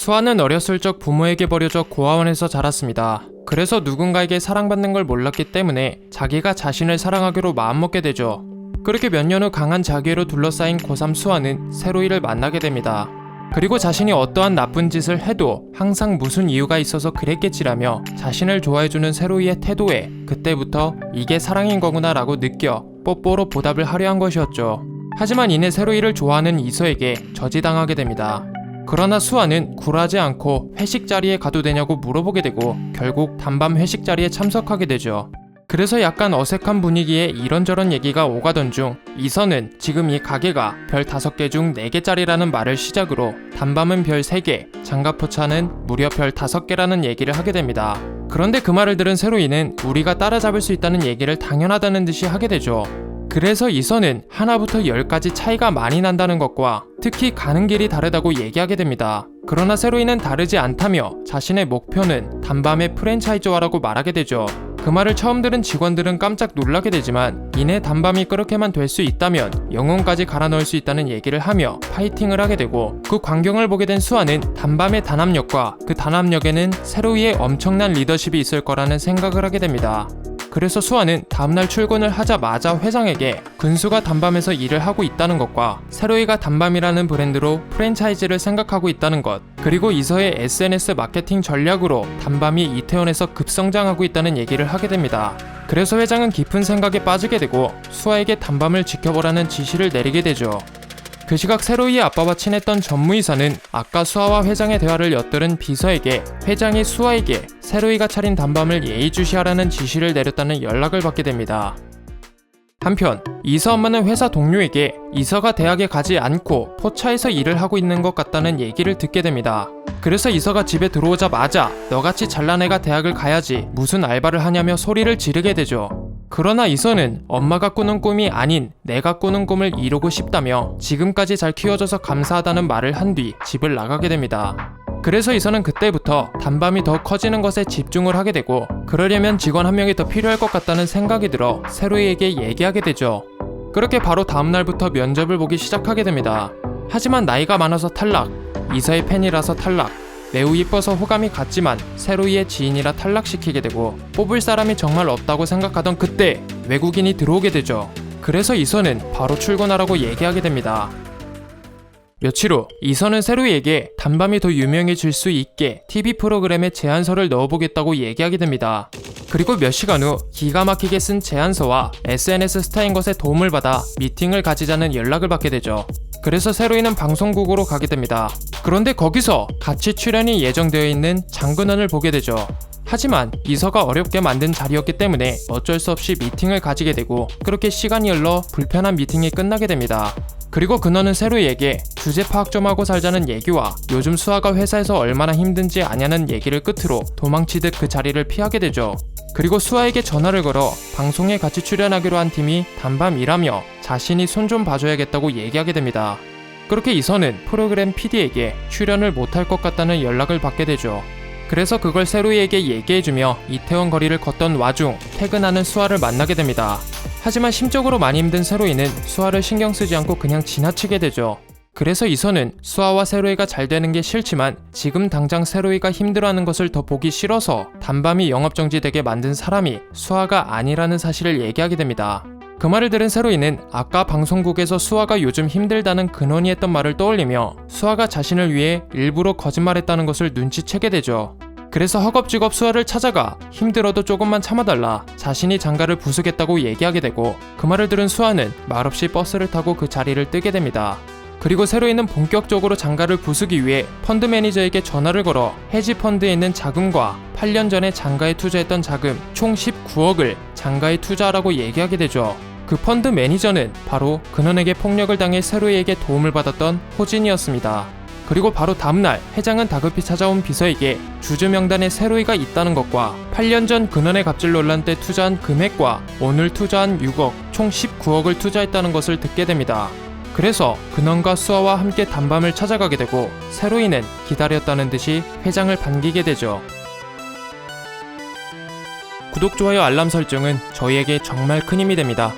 수아는 어렸을 적 부모에게 버려져 고아원에서 자랐습니다. 그래서 누군가에게 사랑받는 걸 몰랐기 때문에 자기가 자신을 사랑하기로 마음먹게 되죠. 그렇게 몇 년 후 강한 자기로 둘러싸인 고3 수아는 세로이를 만나게 됩니다. 그리고 자신이 어떠한 나쁜 짓을 해도 항상 무슨 이유가 있어서 그랬겠지라며 자신을 좋아해주는 세로이의 태도에 그때부터 이게 사랑인 거구나 라고 느껴 뽀뽀로 보답을 하려 한 것이었죠. 하지만 이내 세로이를 좋아하는 이서에게 저지당하게 됩니다. 그러나 수아는 굴하지 않고 회식 자리에 가도 되냐고 물어보게 되고 결국 단밤 회식 자리에 참석하게 되죠. 그래서 약간 어색한 분위기에 이런저런 얘기가 오가던 중 이선은 지금 이 가게가 별 5개 중 4개짜리라는 말을 시작으로 단밤은 별 3개, 장갑포차는 무려 별 5개라는 얘기를 하게 됩니다. 그런데 그 말을 들은 세로이는 우리가 따라잡을 수 있다는 얘기를 당연하다는 듯이 하게 되죠. 그래서 이선은 하나부터 열까지 차이가 많이 난다는 것과 특히 가는 길이 다르다고 얘기하게 됩니다. 그러나 세로이는 다르지 않다며 자신의 목표는 단밤의 프랜차이즈화라고 말하게 되죠. 그 말을 처음 들은 직원들은 깜짝 놀라게 되지만 이내 단밤이 그렇게만 될 수 있다면 영혼까지 갈아 넣을 수 있다는 얘기를 하며 파이팅을 하게 되고 그 광경을 보게 된 수아는 단밤의 단합력과 그 단합력에는 세로이의 엄청난 리더십이 있을 거라는 생각을 하게 됩니다. 그래서 수아는 다음날 출근을 하자마자 회장에게 근수가 단밤에서 일을 하고 있다는 것과 세로이가 단밤이라는 브랜드로 프랜차이즈를 생각하고 있다는 것 그리고 이서의 SNS 마케팅 전략으로 단밤이 이태원에서 급성장하고 있다는 얘기를 하게 됩니다. 그래서 회장은 깊은 생각에 빠지게 되고 수아에게 단밤을 지켜보라는 지시를 내리게 되죠. 그 시각 세로이의 아빠와 친했던 전무이사는 아까 수아와 회장의 대화를 엿들은 비서에게 회장이 수아에게 세로이가 차린 단밤을 예의주시하라는 지시를 내렸다는 연락을 받게 됩니다. 한편 이서 엄마는 회사 동료에게 이서가 대학에 가지 않고 포차에서 일을 하고 있는 것 같다는 얘기를 듣게 됩니다. 그래서 이서가 집에 들어오자마자 너같이 잘난 애가 대학을 가야지 무슨 알바를 하냐며 소리를 지르게 되죠. 그러나 이서는 엄마가 꾸는 꿈이 아닌 내가 꾸는 꿈을 이루고 싶다며 지금까지 잘 키워줘서 감사하다는 말을 한 뒤 집을 나가게 됩니다. 그래서 이서는 그때부터 단밤이 더 커지는 것에 집중을 하게 되고 그러려면 직원 한 명이 더 필요할 것 같다는 생각이 들어 세로이에게 얘기하게 되죠. 그렇게 바로 다음날부터 면접을 보기 시작하게 됩니다. 하지만 나이가 많아서 탈락, 이서의 팬이라서 탈락, 매우 이뻐서 호감이 갔지만 세로이의 지인이라 탈락시키게 되고 뽑을 사람이 정말 없다고 생각하던 그때 외국인이 들어오게 되죠. 그래서 이서는 바로 출근하라고 얘기하게 됩니다. 며칠 후 이선은 세로이에게 단밤이 더 유명해질 수 있게 TV 프로그램에 제안서를 넣어보겠다고 얘기하게 됩니다. 그리고 몇 시간 후 기가 막히게 쓴 제안서와 SNS 스타인 것에 도움을 받아 미팅을 가지자는 연락을 받게 되죠. 그래서 세로이는 방송국으로 가게 됩니다. 그런데 거기서 같이 출연이 예정되어 있는 장근원을 보게 되죠. 하지만 이서가 어렵게 만든 자리였기 때문에 어쩔 수 없이 미팅을 가지게 되고 그렇게 시간이 흘러 불편한 미팅이 끝나게 됩니다. 그리고 그너는 세로이에게 주제 파악 좀 하고 살자는 얘기와 요즘 수아가 회사에서 얼마나 힘든지 아냐는 얘기를 끝으로 도망치듯 그 자리를 피하게 되죠. 그리고 수아에게 전화를 걸어 방송에 같이 출연하기로 한 팀이 단밤 일하며 자신이 손 좀 봐줘야겠다고 얘기하게 됩니다. 그렇게 이선은 프로그램 PD에게 출연을 못할 것 같다는 연락을 받게 되죠. 그래서 그걸 세로이에게 얘기해주며 이태원 거리를 걷던 와중 퇴근하는 수아를 만나게 됩니다. 하지만 심적으로 많이 힘든 세로이는 수아를 신경 쓰지 않고 그냥 지나치게 되죠. 그래서 이선은 수아와 세로이가 잘 되는 게 싫지만 지금 당장 세로이가 힘들어하는 것을 더 보기 싫어서 단밤이 영업정지되게 만든 사람이 수아가 아니라는 사실을 얘기하게 됩니다. 그 말을 들은 세로이는 아까 방송국에서 수아가 요즘 힘들다는 근원이 했던 말을 떠올리며 수아가 자신을 위해 일부러 거짓말했다는 것을 눈치채게 되죠. 그래서 허겁지겁 수아를 찾아가 힘들어도 조금만 참아달라 자신이 장가를 부수겠다고 얘기하게 되고 그 말을 들은 수아는 말없이 버스를 타고 그 자리를 뜨게 됩니다. 그리고 세로이는 본격적으로 장가를 부수기 위해 펀드 매니저에게 전화를 걸어 해지 펀드에 있는 자금과 8년 전에 장가에 투자했던 자금 총 19억을 장가에 투자하라고 얘기하게 되죠. 그 펀드 매니저는 바로 근원에게 폭력을 당해 세로이에게 도움을 받았던 호진이었습니다. 그리고 바로 다음날 회장은 다급히 찾아온 비서에게 주주 명단에 세로이가 있다는 것과 8년 전 근원의 갑질 논란 때 투자한 금액과 오늘 투자한 6억 총 19억을 투자했다는 것을 듣게 됩니다. 그래서 근원과 수아와 함께 단밤을 찾아가게 되고 세로이는 기다렸다는 듯이 회장을 반기게 되죠. 구독, 좋아요, 알람 설정은 저희에게 정말 큰 힘이 됩니다.